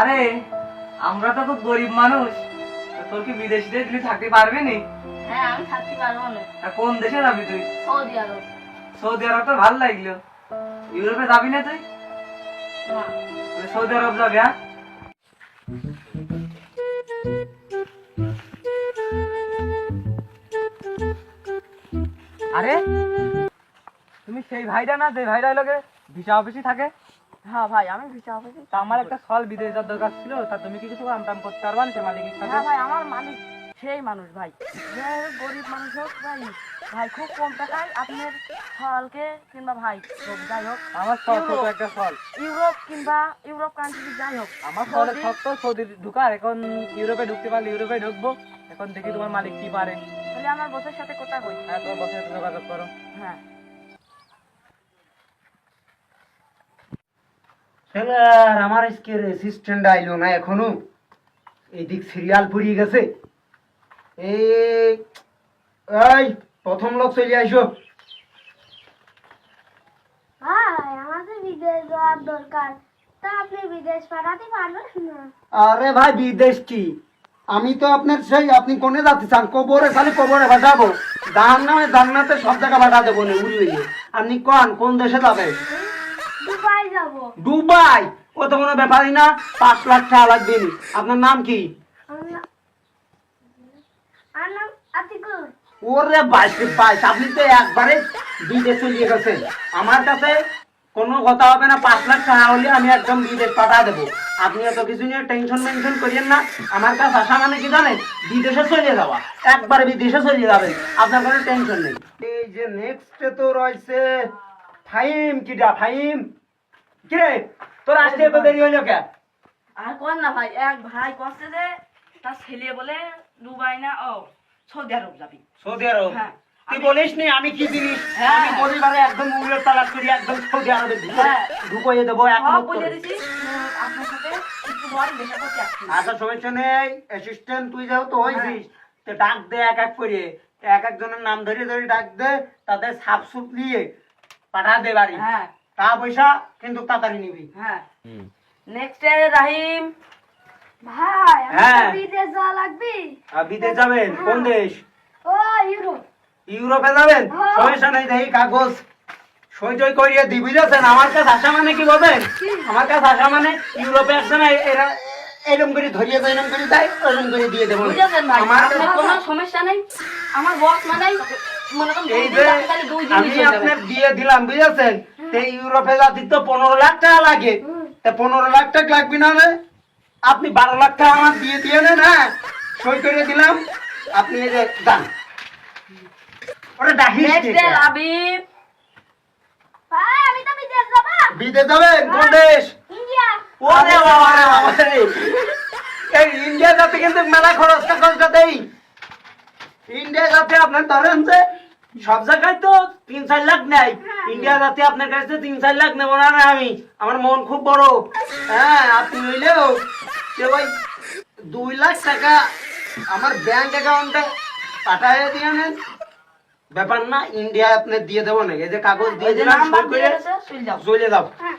আরে আমরা তো খুব গরিব মানুষ। তোর কি বিদেশিতে তুই থাকতে পারবি নি? হ্যাঁ আমি থাকতে পারব না। কোন দেশে যাবি তুই? সৌদি আরব। সৌদি আরব ভালো লাগল। ইউরোপে যাবি না তুই? সৌদি আরব যাবি হ্যাঁ? আরে তুমি সেই ভাইটা না যে ভাইটা লোকে ভিসা অফিসে থাকে? হ্যাঁ ভাই আমি ভিসা অফিসে তা আমার একটা সল বিদেশ যাওয়ার দরকার ছিল তা তুমি কি কিছু আমটাম করতে পারবা না সে মালিকের সাথে হ্যাঁ ভাই আমার মালিক সেই মানুষ ভাই। যে গরিব মানুষ হোক ভাই ভাই খুব কম টাকায় আপনার ফলকে কিংবা ভাই হোক যাই হোক। আমার সল ছোট একটা সল ইউরোপ কিংবা ইউরোপ কান্ট্রি যাই হোক। আমার সৌদি- সব তো সৌদি ঢুকার এখন ইউরোপে ঢুকতে পারলে ইউরোপে ঢুকবো। এখন দেখি তোমার মালিক কি পারে। তাহলে আমার বসের সাথে কথা কই হ্যাঁ তোমার বসে যোগাযোগ করো। হ্যাঁ। আমার আইলো না এখনও। এইদিক সিরিয়াল পড়িয়ে গেছে। এই প্রথম লোক চলে আইসো। আরে ভাই বিদেশ কি? আমি তো আপনার সেই আপনি কোনে যাতে চান? কবরে খালি কবরে পাঠাবো। দান নামে জান্নাতে সব জায়গা পাঠা দেবো না উড়িয়ে আপনি কন কোন দেশে যাবে দুবাই যাব। ও তো কোনো ব্যাপারই না পাঁচ লাখ টাকা লাগবে আপনার নাম কি? ওরে বাইশ বাইশ। আপনি তো একবারে বিদেশ চলিয়ে গেছেন। আমার কাছে কোনো কথা হবে না পাঁচ লাখ টাকা হলে আমি একদম বিদেশ পাঠা দেবো। আপনি এত কিছু নিয়ে টেনশন মেনশন করিয়েন না। আমার কাছে আসা মানে কি জানেন? বিদেশে চলে যাওয়া। একবারে বিদেশে চলে যাবেন। আপনার কোনো টেনশন নেই। এই যে নেক্সট তো রয়েছে ফাইম কিটা ফাইম কিরে তোর আসতে এত দেরি হইল কে আর কোন না ভাই এক ভাই কষ্ট যে তার ছেলে বলে দুবাই না ও সৌদি আরব যাবি। Saudi Arab? হ্যাঁ। তুই বলিস নি আমি কি জিনিস? হ্যাঁ। আমি পরিবারে একদম করি একদম সৌদি আরবে হ্যাঁ। ঢুকিয়ে দেবো এক বলে দিছি। আপনার সাথে একটু বড় দেখা করতে আসছি আচ্ছা সমস্যা নেই। অ্যাসিস্ট্যান্ট তুই যেহেতু হয়েছিস তো ডাক দে এক এক করে। এক একজনের নাম ধরে ধরে ডাক দে তাদের সাপ সুপ নিয়ে পাঠা দে বাড়ি। হ্যাঁ। টাকা পয়সা কিন্তু তাড়াতাড়ি নিবি। হ্যাঁ। নেক্সট রাহিম। ভাই হ্যাঁ। বিদেশ যাওয়া লাগবে? আর বিদেশ যাবেন? কোন দেশ? ও ইউরোপ। ইউরোপে যাবেন? পয়সা সমস্যা দেই দেখি কাগজ। সই টই করিয়ে দিবি যাচ্ছেন আমার কাছে আসা মানে কি বলেন? আমার কাছে আসা মানে ইউরোপে আসছে না এরা এরকম করে ধরিয়ে দেয় এরকম করে দেয় এরকম করে দিয়ে দেবো। বুঝেছেন ভাই? আমার কোনো সমস্যা নেই? আমার বস মানে মনে আমি আপনার দিয়ে দিলাম বুঝেছেন? ইউরোপে যাতে তো পনেরো লাখ টাকা লাগে। তা পনেরো লাখ টাকা লাগবে না রে? আপনি বারো লাখ টাকা আমার দিয়ে দিয়ে নেন হ্যাঁ? সই করে দিলাম। আপনি এই যে তো বিদেশ যাবেন কোন দেশ ওরে বাবা রে বাবা রে। এই ইন্ডিয়া যাতে কিন্তু মেলা খরচ খরচটা দেই ইন্ডিয়া যাতে আপনার ধরেন যে সব জায়গায় তো তিন চার লাখ নেয়। ইন্ডিয়া যাতে আপনার কাছে তিন চার লাখ নেব না আমি। আমার মন খুব বড়। হ্যাঁ আপনি হইলেও যে ভাই দুই লাখ টাকা আমার ব্যাংক অ্যাকাউন্টে পাঠায় দিয়ে নেন। ব্যাপার না ইন্ডিয়া আপনি দিয়ে দেবো না এই যে কাগজ দিয়ে দিলাম যাও। চলে যাও। হ্যাঁ।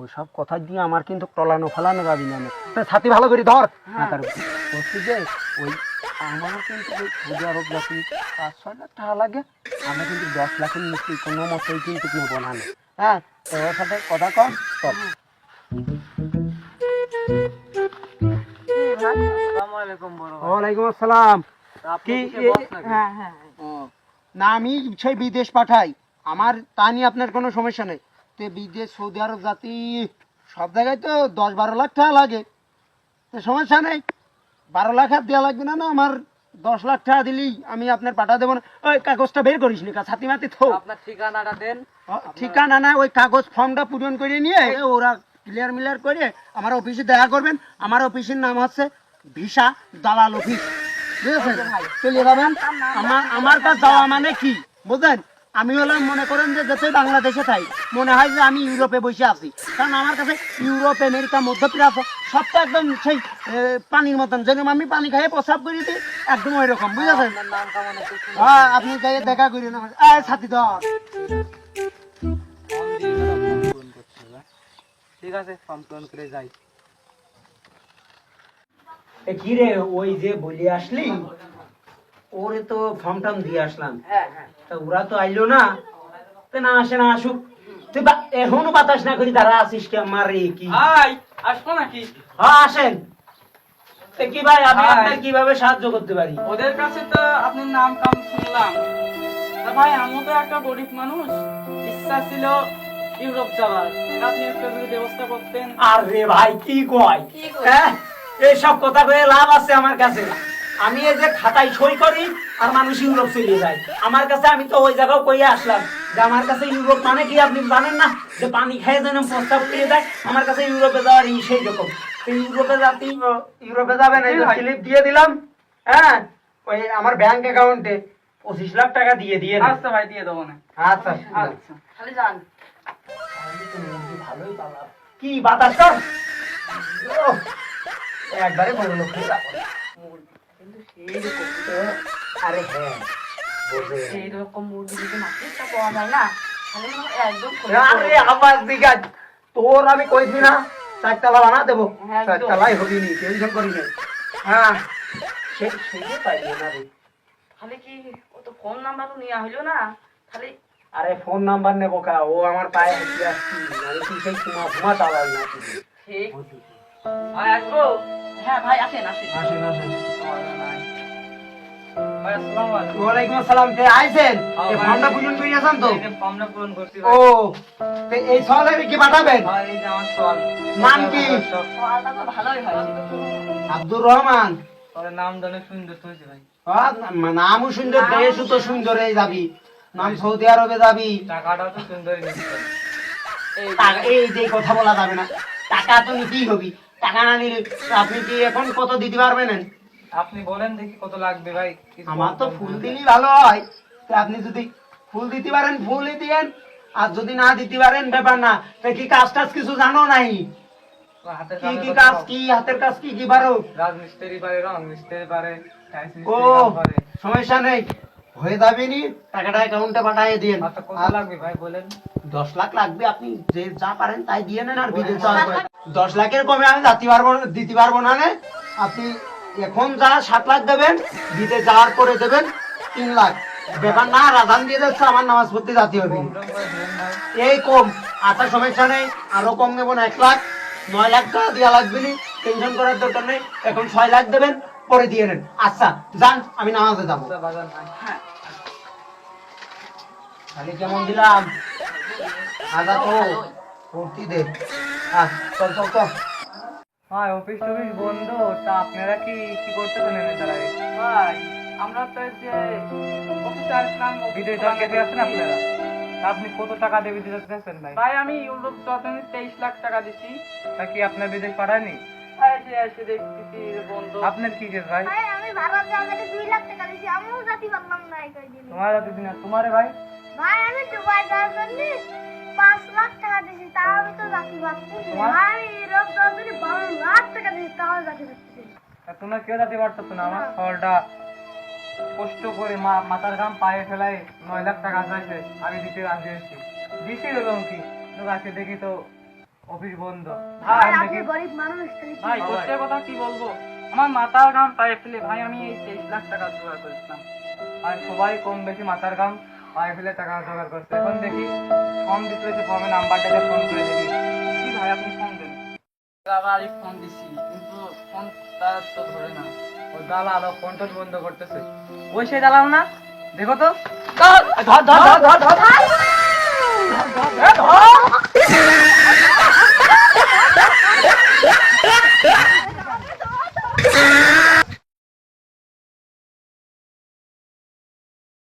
ওই সব কথা দিয়ে আমার কিন্তু টলানো ফলানো যাবি না। ছাতি ভালো করে ধর। না বলছি যে ওই আমার কিন্তু ওই জাতি পাঁচ ছয় লাখ টাকা লাগে। আমরা কিন্তু দশ লাখের নিচে কোনো মতেই কিন্তু নেব না হ্যাঁ তো ওর সাথে কথা কম ভাই। ওয়ালাইকুম আসসালাম। কি? হ্যাঁ হ্যাঁ। না আমি সেই বিদেশ পাঠাই। আমার তা নিয়ে আপনার কোনো সমস্যা নেই। তো বিদেশ সৌদি আরব জাতি সব জায়গায় তো দশ বারো লাখ টাকা লাগে। তো সমস্যা নেই। বারো লাখ আর দেওয়া লাগবে না না আমার দশ লাখ টাকা দিলেই আমি আপনার পাঠা দেবো না। ওই কাগজটা বের করিস নি ছাতি মাতি থো। আপনার ঠিকানাটা দেন। ঠিকানা না ওই কাগজ ফর্মটা পূরণ করে নিয়ে ওরা ক্লিয়ার মিলিয়ার করে আমার অফিসে দেখা করবেন। আমার অফিসের নাম হচ্ছে ভিসা দালাল অফিস। বুঝেছেন? ভাই। চলে যাবেন। আমার আমার কাছে যাওয়া মানে কি? বুঝলেন? আমি হলাম মনে করেন যে যেতে বাংলাদেশে থাই মনে হয় যে আমি ইউরোপে বসে আছি কারণ আমার কাছে ইউরোপ আমেরিকা মধ্যপ্রাচ্য সব তো একদম সেই পানির মতন যেরকম আমি পানি খাইয়ে প্রস্রাব করি দিই একদম ওই রকম বুঝেছেন। হ্যাঁ আপনি যাই দেখা করি না এই সাথী ধর। ঠিক আছে ফর্ম করে যাই এ কি রে ওই যে বলি আসলি ওরে তো ফর্ম টর্ম দিয়ে আসলাম। হ্যাঁ হ্যাঁ। তা ওরা তো আইলো না। তো না আসে না আসুক। তুই এখনও বাতাস না করি দাঁড়া আসিস কে? আমার কি? ভাই আসব নাকি? হ্যাঁ আসেন। তো কি ভাই আমি আপনার কীভাবে সাহায্য করতে পারি? ওদের কাছে তো আপনার নাম কাম শুনলাম। তা ভাই আমিও তো একটা গরিব মানুষ। ইচ্ছা ছিল ইউরোপ যাওয়ার। আপনি একটু যদি ব্যবস্থা করতেন। আরে ভাই কি কয়? কি কয়? হ্যাঁ এইসব কথা কয়ে লাভ আছে আমার কাছে। আমি এই যে খাতায় সই করি আর মানুষ ইউরোপ চলে যায়। আমার কাছে আমি তো ওই জায়গাও কইয়া আসলাম যে আমার কাছে ইউরোপ মানে কি আপনি জানেন না? যে পানি খেয়ে যেন প্রস্তাব পেয়ে দেয় আমার কাছে ইউরোপে যাওয়ার এই সেই রকম। ইউরোপে যাতে ইউরোপে যাবেন এই স্লিপ দিয়ে দিলাম হ্যাঁ? ওই আমার ব্যাংক অ্যাকাউন্টে পঁচিশ লাখ টাকা দিয়ে দিয়ে। আচ্ছা ভাই দিয়ে দেবো না। আচ্ছা আচ্ছা। খালি যান। ভালোই পালাম কি বাতাস একবারে বড় লোক হয়ে যাব। কিন্তু সেই রকম আরে হ্যাঁ বোঝে। সেই রকম মুরগি যদি মাটিরটা পাওয়া যায় না তাহলে একদম আরে আমার দিকে তোর আমি কইছি না চারতলা বানা দেবো। চারতলাই হবি নি টেনশন করি না হ্যাঁ সে পাইবে না রে তাহলে কি ও তো ফোন নাম্বারও নেওয়া হইল না তাহলে আরে ফোন নাম্বার নেব কা ও আমার পায়ে হেঁটে আসছি আমি কি সেই কুমা ঘুমা চালাই না ঠিক হ্যাঁ ভাই আসেন আসেন ওয়ালাইকুম আসসালাম। তে আইছেন? হ্যাঁ, এই ফর্মটা পূরণ করে আছেন তো। ফর্মটা পূরণ করছি ও তে এই সলে কি পাঠাবেন? এই যে আমার সওয়াল। নাম কি? সকালটা তো ভালোই হয়। আব্দুর রহমান। তোর নাম জানে সুন্দর হয়েছে ভাই। নামও সুন্দর দেশও তো সুন্দর এই যাবি। নাম সৌদি আরবে যাবি। টাকাটাও তো সুন্দরই এই এই যে কথা বলা যাবে না। টাকা তো নিতেই হবি? টাকা না নিলে আপনি কি এখন কত দিতে পারবেন? আপনি বলেন দেখি কত লাগবে ভাই আমার তো ফুল। দিলেই ভালো হয়। আপনি যদি ফুল দিতে পারেন ফুলই দিয়েন। আর যদি না দিতে পারেন ব্যাপার না। তো কি কাজ টাজ কিছু জানো নাই? কি কি কাজ কি হাতের কাজ কি কি পারো? রাজমিস্ত্রি পারে রং মিস্ত্রি পারে ও সমস্যা নেই। হয়ে যাবে নি টাকাটা অ্যাকাউন্টে পাঠিয়ে দিন কত আর লাগবে ভাই বলেন। দশ লাখ লাগবে আপনি যে যা পারেন তাই দিয়ে নেন আর বিদেশ যাওয়ার পরে। দশ লাখের কমে আমি যাতে পারব দিতে পারব নে। আপনি এখন যা সাত লাখ দেবেন বিদেশ যাওয়ার পরে দেবেন তিন লাখ। ব্যাপার না, রাজান দিয়ে যাচ্ছে, আমার নামাজ পড়তে যাতে হবে। এই কম আচ্ছা সমস্যা নেই, আরও কম নেব না, এক লাখ। নয় লাখ টাকা দেওয়া লাগবে টেনশন করার দরকার নেই, এখন ছয় লাখ দেবেন, পরে দিয়ে নেন। আচ্ছা যান, আমি নামাজে যাব। খালি কেমন দিলাম? আদা তো ভর্তি দে। চল চল চল। ভাই অফিস টফিস বন্ধ তা আপনারা কি কি করতেছেন এনে তারা ভাই আমরা তো যে অফিসে আসলাম বিদেশ থেকে আছেন আপনারা? আপনি কত টাকা দেবে দিতে চাচ্ছেন ভাই? ভাই আমি ইউরোপ যাতে তেইশ লাখ টাকা দিছি। তা কি আপনার বিদেশ পাঠায়নি? আপনার কি কেস ভাই? ভাই আমি ভারত যাওয়ার দুই লাখ টাকা দিছি আমিও যাতে পারলাম না তোমার দিন তোমারে ভাই? ভাই আমি দুবাই যাওয়ার জন্য পাঁচ লাখ টাকা দিছি তাও আমি তো যাতে পারছি ভাই যাওয়ার জন্য বারো লাখ টাকা। তোমরা কেউ যেতে পারতো না? আমার ফলটা কষ্ট করে মা মাথার ঘাম পায়ে ফেলায় নয় লাখ টাকা চাইছে। আমি দিতে রাজি হয়েছি দিছি এবং কি আজকে দেখি তো অফিস বন্ধ। আপনি গরিব মানুষ ভাই? কষ্টের কথা কি বলব? আমার মাথার ঘাম পায়ে ফেলে ভাই আমি এই তেইশ লাখ টাকা জোগাড় করেছিলাম। আর সবাই কম বেশি মাথার ঘাম পায়ে ফেলে টাকা জোগাড় করছে। এখন দেখি ফর্ম দিতে হয়েছে ফর্মে নাম্বারটাকে ফোন করে দেখি। কি ভাই আপনি বাবারই ফোন দিছি কিন্তু ফোন তার তো ধরে না ওই দালাল ফোন টোন বন্ধ করতেছে ওই সেই দালাল না দেখো তো ধর ধর ধর ধর ধর ধর